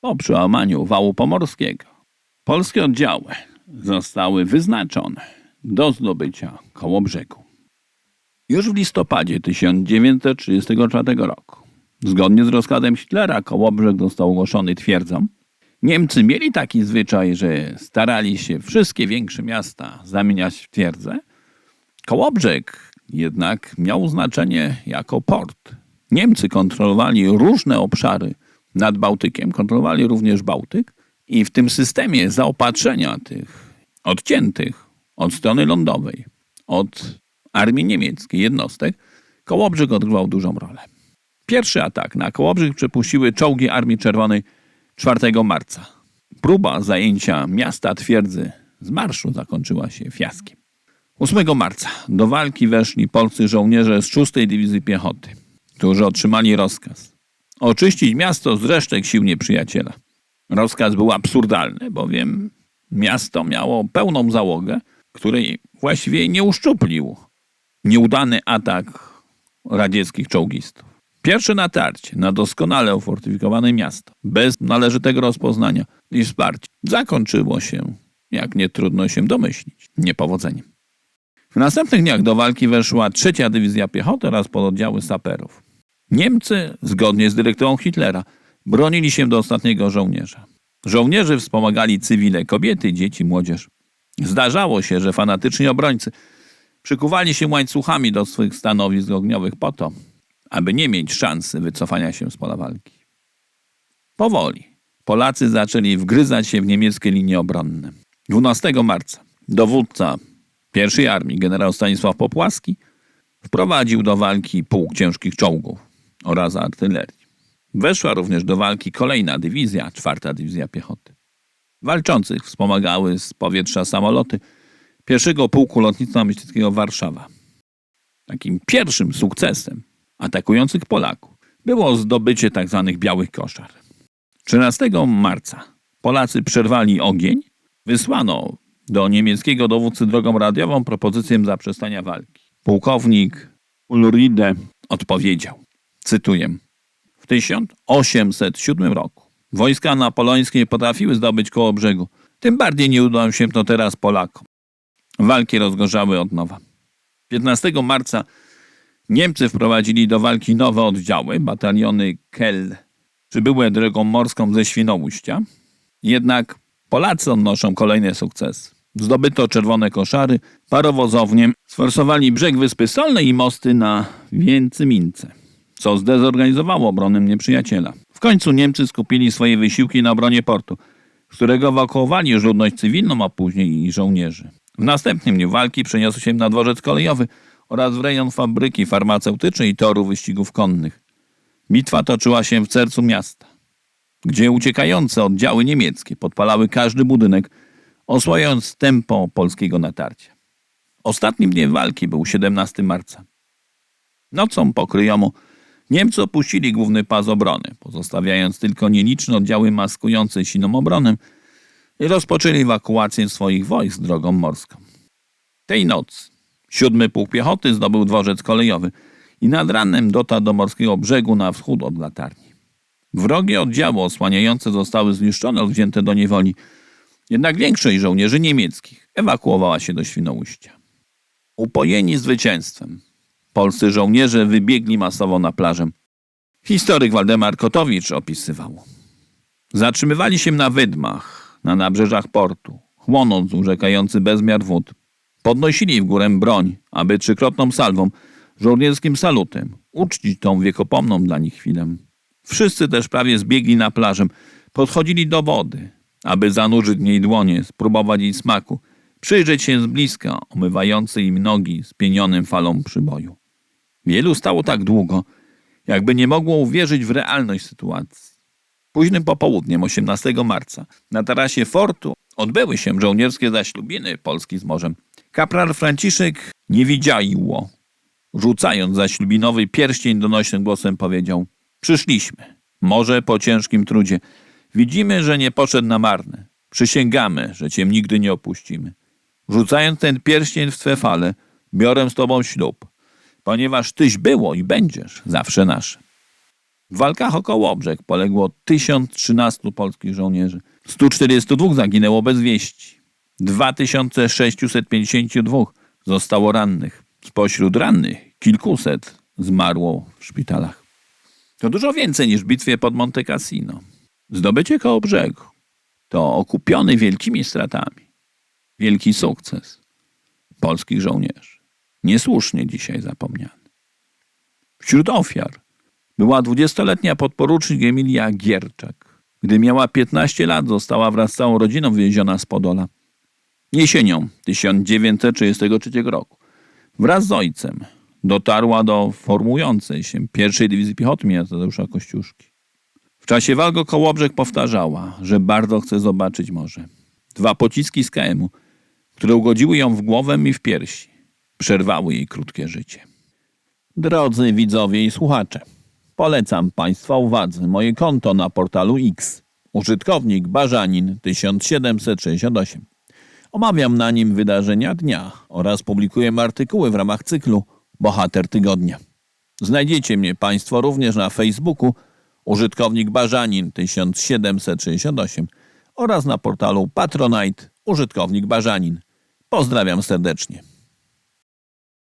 Po przełamaniu wału pomorskiego polskie oddziały zostały wyznaczone do zdobycia Kołobrzegu. Już w listopadzie 1934 roku, zgodnie z rozkazem Hitlera, Kołobrzeg został ogłoszony twierdzą. Niemcy mieli taki zwyczaj, że starali się wszystkie większe miasta zamieniać w twierdzę. Kołobrzeg jednak miał znaczenie jako port. Niemcy kontrolowali różne obszary nad Bałtykiem, kontrolowali również Bałtyk i w tym systemie zaopatrzenia tych odciętych od strony lądowej, od armii niemieckiej jednostek, Kołobrzeg odgrywał dużą rolę. Pierwszy atak na Kołobrzeg przepuściły czołgi Armii Czerwonej 4 marca. Próba zajęcia miasta twierdzy z marszu zakończyła się fiaskiem. 8 marca do walki weszli polscy żołnierze z 6 Dywizji Piechoty, którzy otrzymali rozkaz oczyścić miasto z resztek sił nieprzyjaciela. Rozkaz był absurdalny, bowiem miasto miało pełną załogę, której właściwie nie uszczuplił nieudany atak radzieckich czołgistów. Pierwsze natarcie na doskonale ufortyfikowane miasto, bez należytego rozpoznania i wsparcia, zakończyło się, jak nie trudno się domyślić, niepowodzeniem. W następnych dniach do walki weszła trzecia dywizja piechoty oraz pododdziały saperów. Niemcy, zgodnie z dyrektywą Hitlera, bronili się do ostatniego żołnierza. Żołnierzy wspomagali cywile, kobiety, dzieci, młodzież. Zdarzało się, że fanatyczni obrońcy przykuwali się łańcuchami do swych stanowisk ogniowych po to, aby nie mieć szansy wycofania się z pola walki. Powoli Polacy zaczęli wgryzać się w niemieckie linie obronne. 12 marca dowódca pierwszej armii generał Stanisław Popłaski wprowadził do walki pułk ciężkich czołgów oraz artylerii. Weszła również do walki kolejna dywizja, czwarta dywizja piechoty. Walczących wspomagały z powietrza samoloty pierwszego pułku lotnictwa myśliwskiego Warszawa. Takim pierwszym sukcesem atakujących Polaków było zdobycie tzw. białych koszar. 13 marca Polacy przerwali ogień, wysłano do niemieckiego dowódcy drogą radiową propozycję zaprzestania walki. Pułkownik Ulride odpowiedział, cytuję, w 1807 roku wojska napoleońskie potrafiły zdobyć koło brzegu, tym bardziej nie udało się to teraz Polakom. Walki rozgorzały od nowa. 15 marca Niemcy wprowadzili do walki nowe oddziały, bataliony Kell, przybyłe drogą morską ze Świnoujścia. Jednak Polacy odnoszą kolejny sukces. Zdobyto czerwone koszary, parowozownie, sforsowali brzeg Wyspy Solnej i mosty na Więcymince, co zdezorganizowało obronę nieprzyjaciela. W końcu Niemcy skupili swoje wysiłki na obronie portu, z którego ewakuowali już ludność cywilną, a później i żołnierzy. W następnym dniu walki przeniosły się na dworzec kolejowy oraz w rejon fabryki farmaceutycznej i toru wyścigów konnych. Bitwa toczyła się w sercu miasta, gdzie uciekające oddziały niemieckie podpalały każdy budynek, osłając tempo polskiego natarcia. Ostatnim dniem walki był 17 marca. Nocą pokryjomu Niemcy opuścili główny pas obrony, pozostawiając tylko nieliczne oddziały maskujące silną obronę i rozpoczęli ewakuację swoich wojsk drogą morską. Tej nocy siódmy pułk piechoty zdobył dworzec kolejowy i nad ranem dotarł do morskiego brzegu na wschód od latarni. Wrogie oddziały osłaniające zostały zniszczone lub wzięte do niewoli, jednak większość żołnierzy niemieckich ewakuowała się do Świnoujścia. Upojeni zwycięstwem, polscy żołnierze wybiegli masowo na plażę. Historyk Waldemar Kotowicz opisywał. Zatrzymywali się na wydmach, na nabrzeżach portu, chłonąc urzekający bezmiar wód. Podnosili w górę broń, aby trzykrotną salwą, żołnierskim salutem, uczcić tą wiekopomną dla nich chwilę. Wszyscy też prawie zbiegli na plażę, podchodzili do wody, aby zanurzyć w niej dłonie, spróbować jej smaku, przyjrzeć się z bliska omywającej im nogi spienionym falą przyboju. Wielu stało tak długo, jakby nie mogło uwierzyć w realność sytuacji. Późnym popołudniem 18 marca na tarasie fortu odbyły się żołnierskie zaślubiny Polski z morzem. Kapral Franciszek nie widziało. Rzucając zaślubinowy pierścień donośnym głosem powiedział Przyszliśmy. Może po ciężkim trudzie. Widzimy, że nie poszedł na marne. Przysięgamy, że cię nigdy nie opuścimy. Rzucając ten pierścień w twe fale, biorę z tobą ślub, ponieważ tyś było i będziesz zawsze nasze. W walkach o Kołobrzeg poległo 1013 polskich żołnierzy. 142 zaginęło bez wieści. 2652 zostało rannych. Spośród rannych kilkuset zmarło w szpitalach. To dużo więcej niż w bitwie pod Monte Cassino. Zdobycie Kołobrzegu to okupiony wielkimi stratami. Wielki sukces polskich żołnierzy. Niesłusznie dzisiaj zapomniany. Wśród ofiar była dwudziestoletnia podporucznik Emilia Gierczak. Gdy miała 15 lat, została wraz z całą rodziną wywieziona z Podola. Jesienią 1933 roku wraz z ojcem dotarła do formującej się pierwszej dywizji piechoty imienia Kościuszki. W czasie walk o Kołobrzeg powtarzała, że bardzo chce zobaczyć morze. Dwa pociski z KM-u, które ugodziły ją w głowę i w piersi, przerwały jej krótkie życie. Drodzy widzowie i słuchacze, polecam Państwa uwadze moje konto na portalu X. Użytkownik Barzanin 1768. Omawiam na nim wydarzenia dnia oraz publikuję artykuły w ramach cyklu Bohater Tygodnia. Znajdziecie mnie Państwo również na Facebooku użytkownik Barzanin 1768 oraz na portalu Patronite użytkownik Barzanin. Pozdrawiam serdecznie.